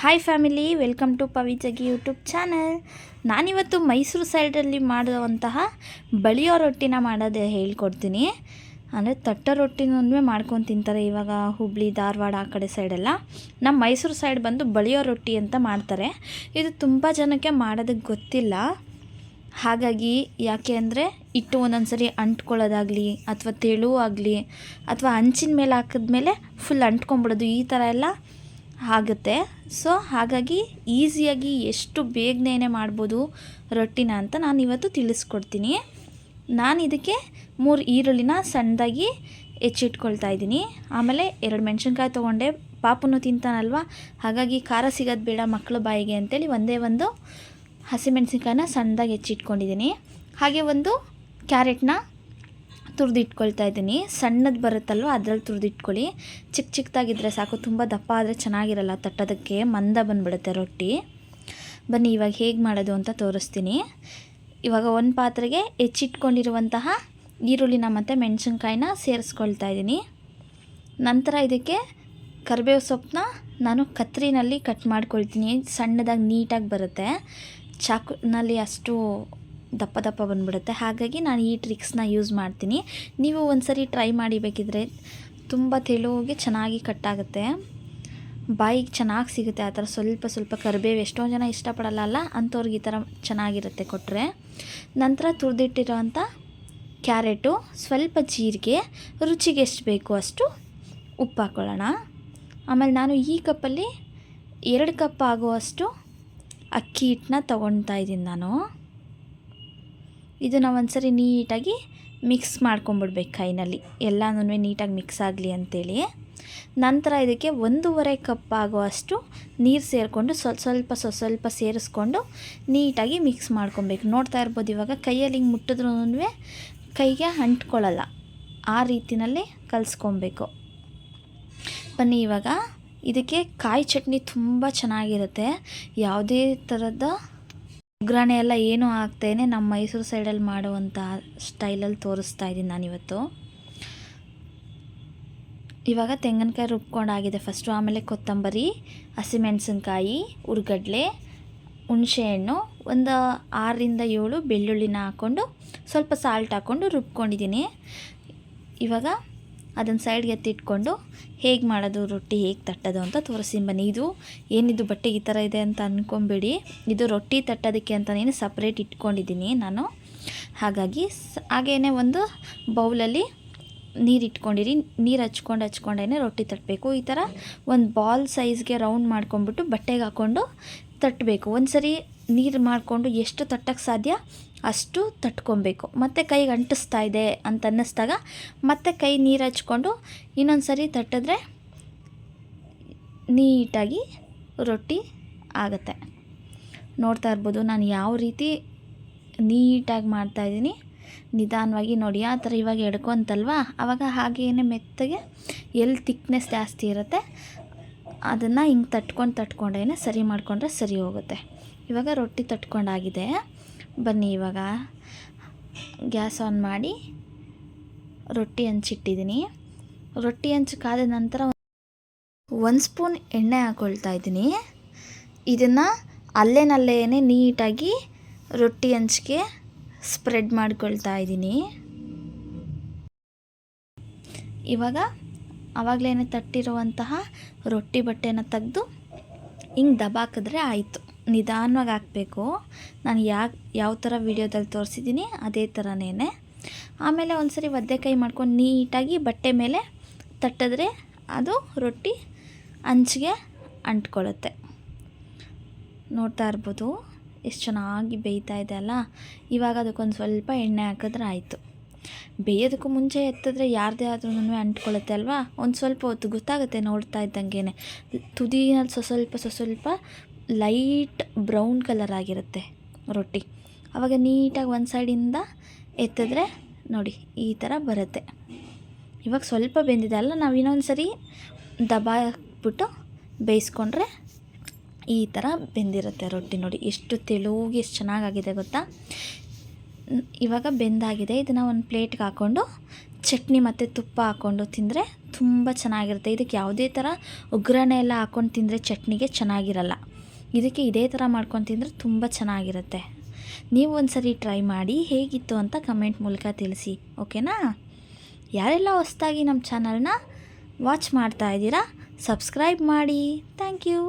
Hi family welcome to Pavijagi YouTube channel ನಾನಿವತ್ತು ಮೈಸೂರು ಸೈಡಲ್ಲಿ ಮಾಡುವಂತಹ ಬಳಿಯೋ ರೊಟ್ಟಿನ ಮಾಡೋದು ಹೇಳ್ಕೊಡ್ತೀನಿ. ಅಂದರೆ ತಟ್ಟ ರೊಟ್ಟಿನೂ ಮಾಡ್ಕೊಂಡು ತಿಂತಾರೆ ಇವಾಗ ಹುಬ್ಳಿ, ಧಾರವಾಡ ಆ ಕಡೆ ಸೈಡೆಲ್ಲ ನಮ್ಮ ಮೈಸೂರು ಸೈಡ್ ಬಂದು ಬಳಿಯೋ ರೊಟ್ಟಿ ಅಂತ ಮಾಡ್ತಾರೆ. ಇದು ತುಂಬ ಜನಕ್ಕೆ ಮಾಡೋದಕ್ಕೆ ಗೊತ್ತಿಲ್ಲ. ಹಾಗಾಗಿ ಯಾಕೆ ಅಂದರೆ ಇಟ್ಟು ಒಂದೊಂದು ಸರಿ ಅಂಟ್ಕೊಳ್ಳೋದಾಗಲಿ ಅಥವಾ ತೆಳು ಆಗಲಿ ಅಥವಾ ಹಂಚಿನ ಮೇಲೆ ಹಾಕಿದ್ಮೇಲೆ ಫುಲ್ ಅಂಟ್ಕೊಂಬಿಡೋದು ಈ ಥರ ಎಲ್ಲ ಆಗುತ್ತೆ. ಸೊ ಹಾಗಾಗಿ ಈಸಿಯಾಗಿ ಎಷ್ಟು ಬೇಗನೆ ಮಾಡ್ಬೋದು ರೊಟ್ಟಿನ ಅಂತ ನಾನು ಇವತ್ತು ತಿಳಿಸ್ಕೊಡ್ತೀನಿ. ನಾನು ಇದಕ್ಕೆ ಮೂರು ಈರುಳ್ಳಿನ ಸಣ್ಣದಾಗಿ ಹೆಚ್ಚಿಟ್ಕೊಳ್ತಾ ಇದ್ದೀನಿ. ಆಮೇಲೆ ಎರಡು ಮೆಣಸಿನ್ಕಾಯಿ ತೊಗೊಂಡೆ. ಪಾಪುನು ತಿಂತಾನಲ್ವ? ಹಾಗಾಗಿ ಖಾರ ಸಿಗೋದು ಬೇಡ ಮಕ್ಕಳ ಬಾಯಿಗೆ ಅಂತೇಳಿ ಒಂದೇ ಒಂದು ಹಸಿಮೆಣಸಿನ್ಕಾಯಿನ ಸಣ್ಣದಾಗಿ ಹೆಚ್ಚಿಟ್ಕೊಂಡಿದ್ದೀನಿ. ಹಾಗೆ ಒಂದು ಕ್ಯಾರೆಟ್ನ ತುರಿದಿಟ್ಕೊಳ್ತಾ ಇದ್ದೀನಿ. ಸಣ್ಣದು ಬರುತ್ತಲ್ವ ಅದ್ರಲ್ಲಿ ತುರಿದಿಟ್ಕೊಳ್ಳಿ. ಚಿಕ್ಕ ಚಿಕ್ಕದಾಗಿದ್ದರೆ ಸಾಕು, ತುಂಬ ದಪ್ಪ ಆದರೆ ಚೆನ್ನಾಗಿರಲ್ಲ ತಟ್ಟೋದಕ್ಕೆ, ಮಂದ ಬಂದುಬಿಡುತ್ತೆ ರೊಟ್ಟಿ. ಬನ್ನಿ, ಇವಾಗ ಹೇಗೆ ಮಾಡೋದು ಅಂತ ತೋರಿಸ್ತೀನಿ. ಇವಾಗ ಒಂದು ಪಾತ್ರೆಗೆ ಹೆಚ್ಚಿಟ್ಕೊಂಡಿರುವಂತಹ ಈರುಳ್ಳಿನ ಮತ್ತು ಮೆಣಸಿನ್ಕಾಯಿನ ಸೇರಿಸ್ಕೊಳ್ತಾ ಇದ್ದೀನಿ. ನಂತರ ಇದಕ್ಕೆ ಕರಿಬೇವು ಸೊಪ್ಪನ್ನ ನಾನು ಕತ್ರಿನಲ್ಲಿ ಕಟ್ ಮಾಡ್ಕೊಳ್ತೀನಿ. ಸಣ್ಣದಾಗಿ ನೀಟಾಗಿ ಬರುತ್ತೆ. ಚಾಕುನಲ್ಲಿ ಅಷ್ಟು ದಪ್ಪ ದಪ್ಪ ಬಂದ್ಬಿಡುತ್ತೆ. ಹಾಗಾಗಿ ನಾನು ಈ ಟ್ರಿಕ್ಸ್ನ ಯೂಸ್ ಮಾಡ್ತೀನಿ. ನೀವು ಒಂದು ಸರಿ ಟ್ರೈ ಮಾಡಿ ಬೇಕಿದ್ರೆ ತುಂಬ ತೆಳುವಾಗಿ ಚೆನ್ನಾಗಿ ಕಟ್ಟಾಗುತ್ತೆ ಬಾಯಿಗೆ ಚೆನ್ನಾಗಿ ಸಿಗುತ್ತೆ ಆ ಥರ ಸ್ವಲ್ಪ ಸ್ವಲ್ಪ ಕರಿಬೇವು. ಎಷ್ಟೋ ಜನ ಇಷ್ಟಪಡಲ್ಲ ಅಲ್ಲ ಅಂಥವ್ರಿಗೆ ಈ ಥರ ಚೆನ್ನಾಗಿರುತ್ತೆ ಕೊಟ್ಟರೆ ನಂತರ ತುರಿದಿಟ್ಟಿರೋವಂಥ ಕ್ಯಾರೆಟು, ಸ್ವಲ್ಪ ಜೀರಿಗೆ, ರುಚಿಗೆ ಎಷ್ಟು ಬೇಕು ಅಷ್ಟು ಉಪ್ಪು ಹಾಕ್ಕೊಳ್ಳೋಣ ಆಮೇಲೆ ನಾನು ಈ ಕಪ್ಪಲ್ಲಿ ಎರಡು ಕಪ್ ಆಗುವಷ್ಟು ಅಕ್ಕಿ ಹಿಟ್ಟನ್ನ ತೊಗೊಳ್ತಾ ಇದ್ದೀನಿ ನಾನು. ಇದನ್ನು ಒಂದ್ಸರಿ ನೀಟಾಗಿ ಮಿಕ್ಸ್ ಮಾಡ್ಕೊಂಬಿಡ್ಬೇಕು ಕೈನಲ್ಲಿ. ಎಲ್ಲನೂ ನೀಟಾಗಿ ಮಿಕ್ಸ್ ಆಗಲಿ ಅಂತೇಳಿ. ನಂತರ ಇದಕ್ಕೆ ಒಂದೂವರೆ ಕಪ್ ಆಗುವಷ್ಟು ನೀರು ಸೇರಿಕೊಂಡು ಸ್ವಲ್ಪ ಸ್ವಲ್ಪ ಸ್ವಲ್ಪ ಸ್ವಲ್ಪ ಸೇರಿಸ್ಕೊಂಡು ನೀಟಾಗಿ ಮಿಕ್ಸ್ ಮಾಡ್ಕೊಬೇಕು. ನೋಡ್ತಾ ಇರ್ಬೋದು ಇವಾಗ ಕೈಯಲ್ಲಿ ಹಿಂಗೆ ಮುಟ್ಟಿದ್ರೂ ಕೈಗೆ ಅಂಟ್ಕೊಳ್ಳಲ್ಲ ಆ ರೀತಿಯಲ್ಲಿ ಕಲಿಸ್ಕೊಬೇಕು. ಬನ್ನಿ ಇವಾಗ ಇದಕ್ಕೆ ಕಾಯಿ ಚಟ್ನಿ ತುಂಬ ಚೆನ್ನಾಗಿರುತ್ತೆ. ಯಾವುದೇ ಥರದ ಒಗ್ಗರಣೆ ಎಲ್ಲ ಏನು ಹಾಕ್ತೇನೆ ನಮ್ಮ ಮೈಸೂರು ಸೈಡಲ್ಲಿ ಮಾಡುವಂಥ ಸ್ಟೈಲಲ್ಲಿ ತೋರಿಸ್ತಾ ಇದ್ದೀನಿ ನಾನಿವತ್ತು. ಇವಾಗ ತೆಂಗಿನಕಾಯಿ ರುಬ್ಕೊಂಡಾಗಿದೆ ಫಸ್ಟು, ಆಮೇಲೆ ಕೊತ್ತಂಬರಿ ಹಸಿಮೆಣಸಿನ್ಕಾಯಿ ಉರ್ಗಡ್ಲೆ ಹುಣಸೆಹಣ್ಣು ಒಂದು ಆರರಿಂದ ಏಳು ಬೆಳ್ಳುಳ್ಳಿನ ಹಾಕ್ಕೊಂಡು ಸ್ವಲ್ಪ ಸಾಲ್ಟ್ ಹಾಕ್ಕೊಂಡು ರುಬ್ಕೊಂಡಿದ್ದೀನಿ. ಇವಾಗ ಅದನ್ನು ಸೈಡ್ಗೆ ಎತ್ತಿಟ್ಕೊಂಡು ಹೇಗೆ ಮಾಡೋದು, ರೊಟ್ಟಿ ಹೇಗೆ ತಟ್ಟೋದು ಅಂತ ತೋರಿಸ್ತೀನಿ ಬನ್ನಿ. ಇದು ಏನಿದು ಬಟ್ಟೆ ಈ ಥರ ಇದೆ ಅಂತ ಅಂದ್ಕೊಂಬೇಡಿ ಇದು ರೊಟ್ಟಿ ತಟ್ಟೋದಕ್ಕೆ ಅಂತಲೇ ಸಪ್ರೇಟ್ ಇಟ್ಕೊಂಡಿದ್ದೀನಿ ನಾನು. ಹಾಗಾಗಿ ಹಾಗೇ ಒಂದು ಬೌಲಲ್ಲಿ ನೀರು ಇಟ್ಕೊಂಡಿರಿ. ನೀರು ಹಚ್ಕೊಂಡು ಹಚ್ಕೊಂಡೇ ರೊಟ್ಟಿ ತಟ್ಟಬೇಕು ಈ ಥರ ಒಂದು ಬಾಲ್ ಸೈಜ್ಗೆ ರೌಂಡ್ ಮಾಡ್ಕೊಂಡ್ಬಿಟ್ಟು ಬಟ್ಟೆಗೆ ಹಾಕ್ಕೊಂಡು ತಟ್ಟಬೇಕು ಒಂದು ಸರಿ ನೀರು ಮಾಡಿಕೊಂಡು ಎಷ್ಟು ತಟ್ಟಕ್ಕೆ ಸಾಧ್ಯ? ಅಷ್ಟು ತಟ್ಕೊಬೇಕು. ಮತ್ತು ಕೈಗೆ ಅಂಟಿಸ್ತಾ ಇದೆ ಅಂತ ಅನ್ನಿಸ್ದಾಗ ಮತ್ತೆ ಕೈ ನೀರು ಹಚ್ಕೊಂಡು ಇನ್ನೊಂದು ಸರಿ ತಟ್ಟಿದ್ರೆ ನೀಟಾಗಿ ರೊಟ್ಟಿ ಆಗುತ್ತೆ. ನೋಡ್ತಾ ಇರ್ಬೋದು ನಾನು ಯಾವ ರೀತಿ ನೀಟಾಗಿ ಮಾಡ್ತಾಯಿದ್ದೀನಿ ನಿಧಾನವಾಗಿ ನೋಡಿ, ಆ ಥರ ಇವಾಗ ಎಡ್ಕೊಂತಲ್ವಾ? ಆವಾಗ ಹಾಗೇನೆ ಮೆತ್ತಗೆ ಎಲ್ಲಿ ತಿಕ್ನೆಸ್ ಜಾಸ್ತಿ ಇರುತ್ತೆ, ಅದನ್ನು ಹಿಂಗೆ ತಟ್ಕೊಂಡು ತಟ್ಕೊಂಡೇ ಸರಿ ಮಾಡಿಕೊಂಡ್ರೆ ಸರಿ ಹೋಗುತ್ತೆ. ಇವಾಗ ರೊಟ್ಟಿ ತಟ್ಕೊಂಡಾಗಿದೆ. ಬನ್ನಿ, ಇವಾಗ ಗ್ಯಾಸ್ ಆನ್ ಮಾಡಿ ರೊಟ್ಟಿ ಹಂಚಿಟ್ಟಿದ್ದೀನಿ. ರೊಟ್ಟಿ ಹಂಚು ಕಾದ ನಂತರ ಒಂದು ಸ್ಪೂನ್ ಎಣ್ಣೆ ಹಾಕ್ಕೊಳ್ತಾ ಇದ್ದೀನಿ. ಇದನ್ನು ಅಲ್ಲೇನಲ್ಲೇ ನೀಟಾಗಿ ರೊಟ್ಟಿ ಹಂಚಿಗೆ ಸ್ಪ್ರೆಡ್ ಮಾಡ್ಕೊಳ್ತಾ ಇದ್ದೀನಿ. ಇವಾಗ ಆವಾಗಲೇ ತಟ್ಟಿರುವಂತಹ ರೊಟ್ಟಿ ಬಟ್ಟೆನ ತೆಗೆದು ಹಿಂಗೆ ದಬಾಕಿದ್ರೆ ಆಯಿತು. ನಿಧಾನವಾಗಿ ಹಾಕಬೇಕು. ನಾನು ಯಾಕೆ, ಯಾವ ಥರ ವಿಡಿಯೋದಲ್ಲಿ ತೋರಿಸಿದ್ದೀನಿ ಅದೇ ಥರನೇ ಆಮೇಲೆ ಒಂದು ಸರಿ ಒದ್ದೆಕಾಯಿ ಮಾಡ್ಕೊಂಡು ನೀಟಾಗಿ ಬಟ್ಟೆ ಮೇಲೆ ತಟ್ಟಿದ್ರೆ ಅದು ರೊಟ್ಟಿ ಅಂಚಿಗೆ ಅಂಟ್ಕೊಳ್ಳುತ್ತೆ. ನೋಡ್ತಾ ಇರ್ಬೋದು, ಎಷ್ಟು ಚೆನ್ನಾಗಿ ಬೇಯ್ತಾ ಇದೆ ಅಲ್ಲ? ಇವಾಗ ಅದಕ್ಕೊಂದು ಸ್ವಲ್ಪ ಎಣ್ಣೆ ಹಾಕಿದ್ರೆ ಆಯಿತು. ಬೇಯೋದಕ್ಕೂ ಮುಂಚೆ ಎತ್ತಿದ್ರೆ ಯಾರದೇ ಆದ್ರೂ ಅಂಟ್ಕೊಳ್ಳುತ್ತೆ ಅಲ್ವಾ? ಒಂದು ಸ್ವಲ್ಪ ಹೊತ್ತು ಗೊತ್ತಾಗುತ್ತೆ ನೋಡ್ತಾ ಇದ್ದಂಗೆ ತುದಿನಲ್ಲಿ ಸ್ವಸ್ವಲ್ಪ ಸ್ವಲ್ಪ ಸ್ವ ಸ್ವಲ್ಪ ಲೈಟ್ ಬ್ರೌನ್ ಕಲರ್ ಆಗಿರುತ್ತೆ ರೊಟ್ಟಿ. ಆವಾಗ ನೀಟಾಗಿ ಒಂದು ಸೈಡಿಂದ ಎತ್ತಿದ್ರೆ ನೋಡಿ ಈ ಥರ ಬರುತ್ತೆ. ಇವಾಗ ಸ್ವಲ್ಪ ಬೆಂದಿದೆ. ಅಲ್ಲ, ನಾವು ಇನ್ನೊಂದು ಸರಿ ದಬಾಕ್ಬಿಟ್ಟು ಬೇಯಿಸ್ಕೊಂಡ್ರೆ ಈ ಥರ ಬೆಂದಿರುತ್ತೆ ರೊಟ್ಟಿ ನೋಡಿ. ಎಷ್ಟು ತೆಳುವಾಗಿ ಎಷ್ಟು ಚೆನ್ನಾಗಾಗಿದೆ ಗೊತ್ತಾ? ಇವಾಗ ಬೆಂದಾಗಿದೆ. ಇದನ್ನು ಒಂದು ಪ್ಲೇಟ್ಗೆ ಹಾಕ್ಕೊಂಡು ಚಟ್ನಿ ಮತ್ತು ತುಪ್ಪ ಹಾಕ್ಕೊಂಡು ತಿಂದರೆ ತುಂಬ ಚೆನ್ನಾಗಿರುತ್ತೆ. ಇದಕ್ಕೆ ಯಾವುದೇ ಥರ ಒಗ್ಗರಣೆ ಎಲ್ಲ ಹಾಕ್ಕೊಂಡು ತಿಂದರೆ ಚಟ್ನಿಗೆ ಚೆನ್ನಾಗಿರಲ್ಲ. ಇದಕ್ಕೆ ಇದೇ ಥರ ಮಾಡ್ಕೊಂಡು ತಿಂದರೆ ತುಂಬ ಚೆನ್ನಾಗಿರುತ್ತೆ. ನೀವು ಒಂದ್ಸರಿ ಟ್ರೈ ಮಾಡಿ ಹೇಗಿತ್ತು ಅಂತ ಕಮೆಂಟ್ ಮೂಲಕ ತಿಳಿಸಿ, ಓಕೆನಾ? ಯಾರೆಲ್ಲ ಹೊಸದಾಗಿ ನಮ್ಮ ಚಾನಲ್ನ ವಾಚ್ ಮಾಡ್ತಾ ಇದ್ದೀರಾ, ಸಬ್ಸ್ಕ್ರೈಬ್ ಮಾಡಿ. Thank you.